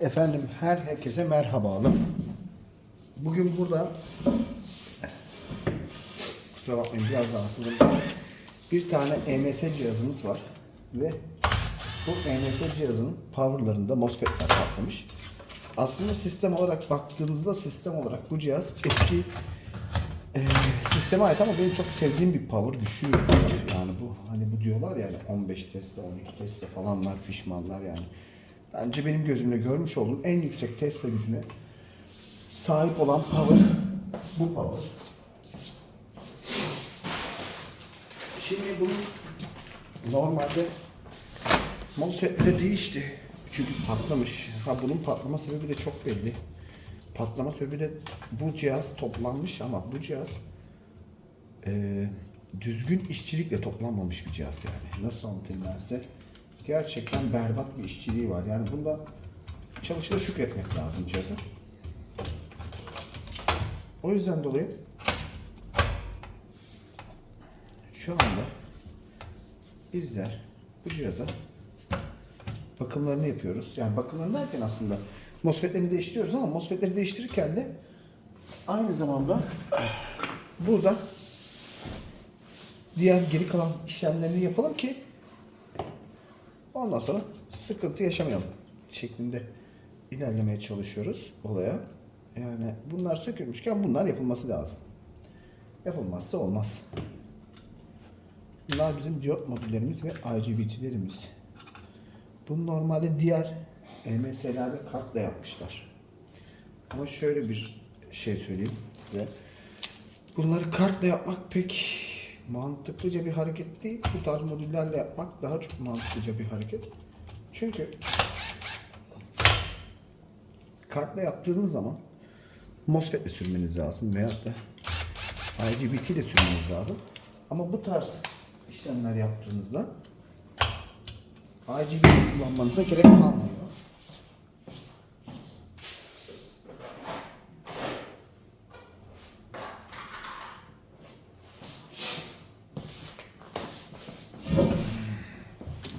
Efendim her herkese merhabalı. Bugün burada kusura bakmayın biraz rahatsızım. Bir tane EMS cihazımız var ve bu EMS cihazının powerlarında MOSFET'ler patlamış. Aslında sistem olarak baktığınızda sistem olarak bu cihaz eski e, sisteme ait ama benim çok sevdiğim bir power güçlü. Yani bu hani bu diyorlar yani 15 Tesla 12 Tesla falanlar fişmanlar yani. Bence benim gözümle görmüş olduğum en yüksek Tesla gücüne sahip olan power bu power. Şimdi bunun normalde MOSFET'leri değişti. Çünkü patlamış. Ha bunun patlama sebebi de çok belli. Patlama sebebi de bu cihaz toplanmış ama bu cihaz e, düzgün işçilikle toplanmamış bir cihaz yani. Nasıl anlatayım ben size? Gerçekten berbat bir işçiliği var. Yani bunda çalışına şükretmek lazım cihazın. O yüzden dolayı şu anda bizler bu cihaza bakımlarını yapıyoruz. Yani bakımlarını derken aslında MOSFET'lerini değiştiriyoruz ama MOSFET'leri değiştirirken de aynı zamanda burada diğer geri kalan işlemlerini yapalım ki ondan sonra sıkıntı yaşamayalım şeklinde ilerlemeye çalışıyoruz olaya. Yani bunlar sökülmüşken bunlar yapılması lazım. Yapılmazsa olmaz. Bunlar bizim diyot modüllerimiz ve IGBT'lerimiz. Bunu normalde diğer EMS'lerde kartla yapmışlar. Ama şöyle bir şey söyleyeyim size. Bunları kartla yapmak pek mantıklıca bir hareket değil. Bu tarz modüllerle yapmak daha çok mantıklıca bir hareket. Çünkü kartla yaptığınız zaman MOSFET ile sürmeniz lazım veyahut da IGBT ile sürmeniz lazım. Ama bu tarz işlemler yaptığınızda IGBT kullanmanıza gerek kalmıyor.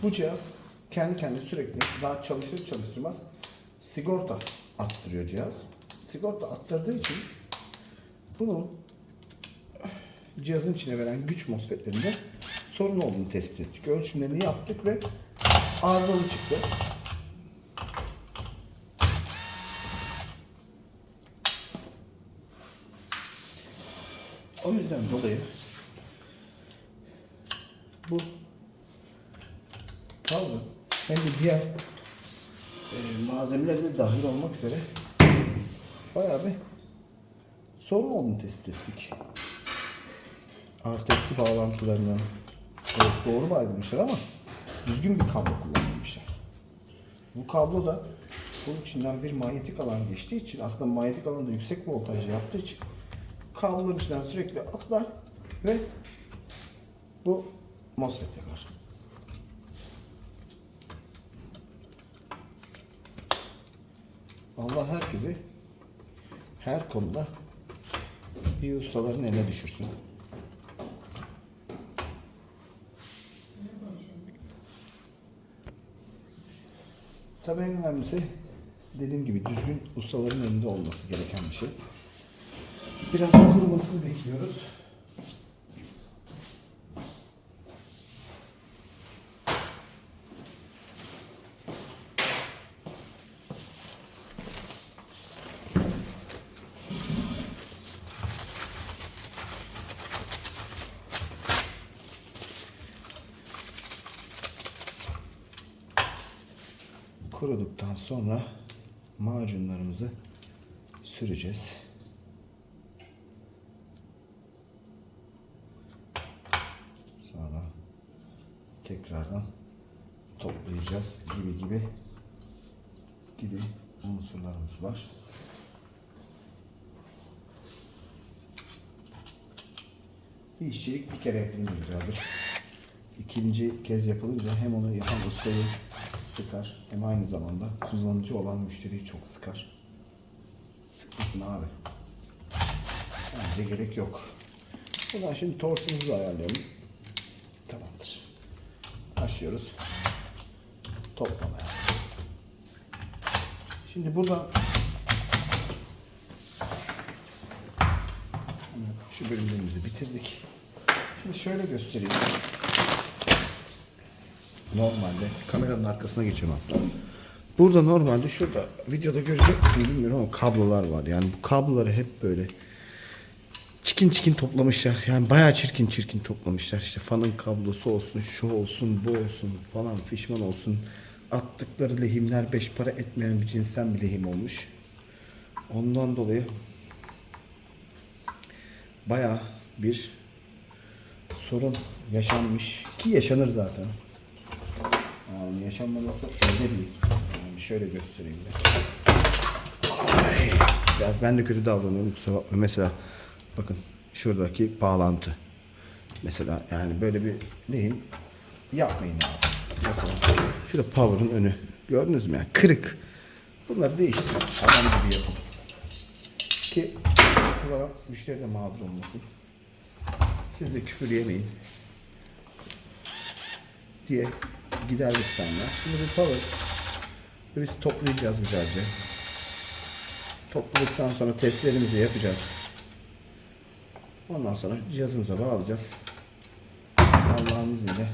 Bu cihaz kendi kendine sürekli daha çalışır çalıştırmaz sigorta attırıyor cihaz. Sigorta attırdığı için bunun cihazın içine veren güç MOSFET'lerinde sorun olduğunu tespit ettik. Ölçümlerini yaptık ve arızalı çıktı. O yüzden dolayı bu Kaldı. Hem de diğer e, malzemeler de dahil olmak üzere bayağı bir sorun olduğunu tespit ettik. Artı eksi bağlantılarını evet, doğru bağlamışlar ama düzgün bir kablo kullanmamışlar. Bu kablo da bunun içinden bir manyetik alan geçtiği için aslında manyetik alanda yüksek voltajlı yaptığı için kabloların içinden sürekli atlar ve bu MOSFET yakar. Allah herkesi her konuda bir ustaların eline düşürsün. Tabii en önemlisi dediğim gibi düzgün ustaların elinde olması gereken bir şey. Biraz kurumasını bekliyoruz. Kuruduktan sonra macunlarımızı süreceğiz. Sonra tekrardan toplayacağız gibi gibi gibi unsurlarımız var. Bir işçilik bir kere yapılınca güzeldir. İkinci kez yapılınca hem onu yapan ustayı sıkar hem aynı zamanda kullanıcı olan müşteriyi çok sıkar. Sıkmasın abi. Bence gerek yok. Zaman şimdi torsumuzu ayarlayalım. Tamamdır. Başlıyoruz. Toplamaya. Şimdi buradan şu bölümlerimizi bitirdik. Şimdi şöyle göstereyim. Normalde kameranın arkasına geçeyim hatta. Burada normalde şurada videoda görecek misin bilmiyorum ama kablolar var. Yani bu kabloları hep böyle çikin çikin toplamışlar. Yani bayağı çirkin çirkin toplamışlar. İşte fanın kablosu olsun, şu olsun, bu olsun falan fişman olsun. Attıkları lehimler beş para etmeyen bir cinsten bir lehim olmuş. Ondan dolayı bayağı bir sorun yaşanmış ki yaşanır zaten. Yani yaşanmaması elde değil. Yani şöyle göstereyim mesela. Ay, biraz ben de kötü davranıyorum kusura bakma. Mesela bakın şuradaki bağlantı. Mesela yani böyle bir lehim yapmayın abi. Mesela şurada power'ın önü. Gördünüz mü ya? Kırık. Bunları değiştirin. Adam gibi yapın. Ki kullanan müşteri de mağdur olmasın. Siz de küfür yemeyin. Diye gider listenler. Şimdi bir power. Biz toplayacağız güzelce. Topladıktan sonra testlerimizi yapacağız. Ondan sonra cihazımıza bağlayacağız. Allah'ın izniyle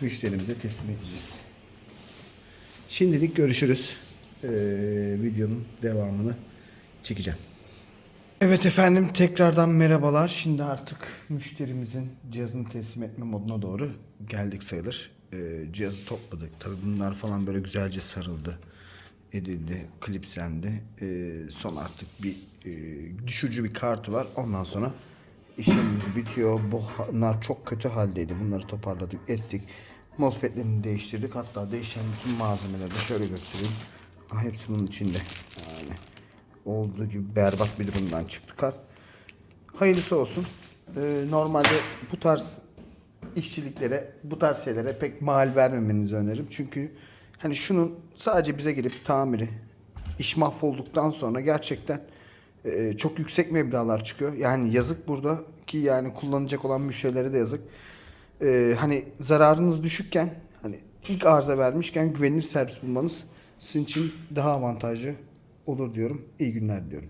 müşterimize teslim edeceğiz. Şimdilik görüşürüz. Ee, videonun devamını çekeceğim. Evet efendim tekrardan merhabalar. Şimdi artık müşterimizin cihazını teslim etme moduna doğru geldik sayılır. Ee, cihazı topladık. Tabii bunlar falan böyle güzelce sarıldı. Edildi, klipsendi. Ee, son artık bir e, düşürücü bir kartı var. Ondan sonra işlemimiz bitiyor. Bunlar çok kötü haldeydi. Bunları toparladık, ettik. MOSFET'lerini değiştirdik. Hatta değişen bütün malzemeleri de şöyle göstereyim. Ah, hepsi bunun içinde. Yani olduğu gibi berbat bir durumdan çıktı kar. Hayırlısı olsun. Ee, normalde bu tarz işçiliklere, bu tarz şeylere pek mal vermemenizi öneririm. Çünkü hani şunun sadece bize gelip tamiri, iş mahvolduktan sonra gerçekten e, çok yüksek meblağlar çıkıyor. Yani yazık burada ki yani kullanacak olan müşterilere de yazık. Ee, hani zararınız düşükken hani ilk arıza vermişken güvenilir servis bulmanız sizin için daha avantajlı olur diyorum. İyi günler diliyorum.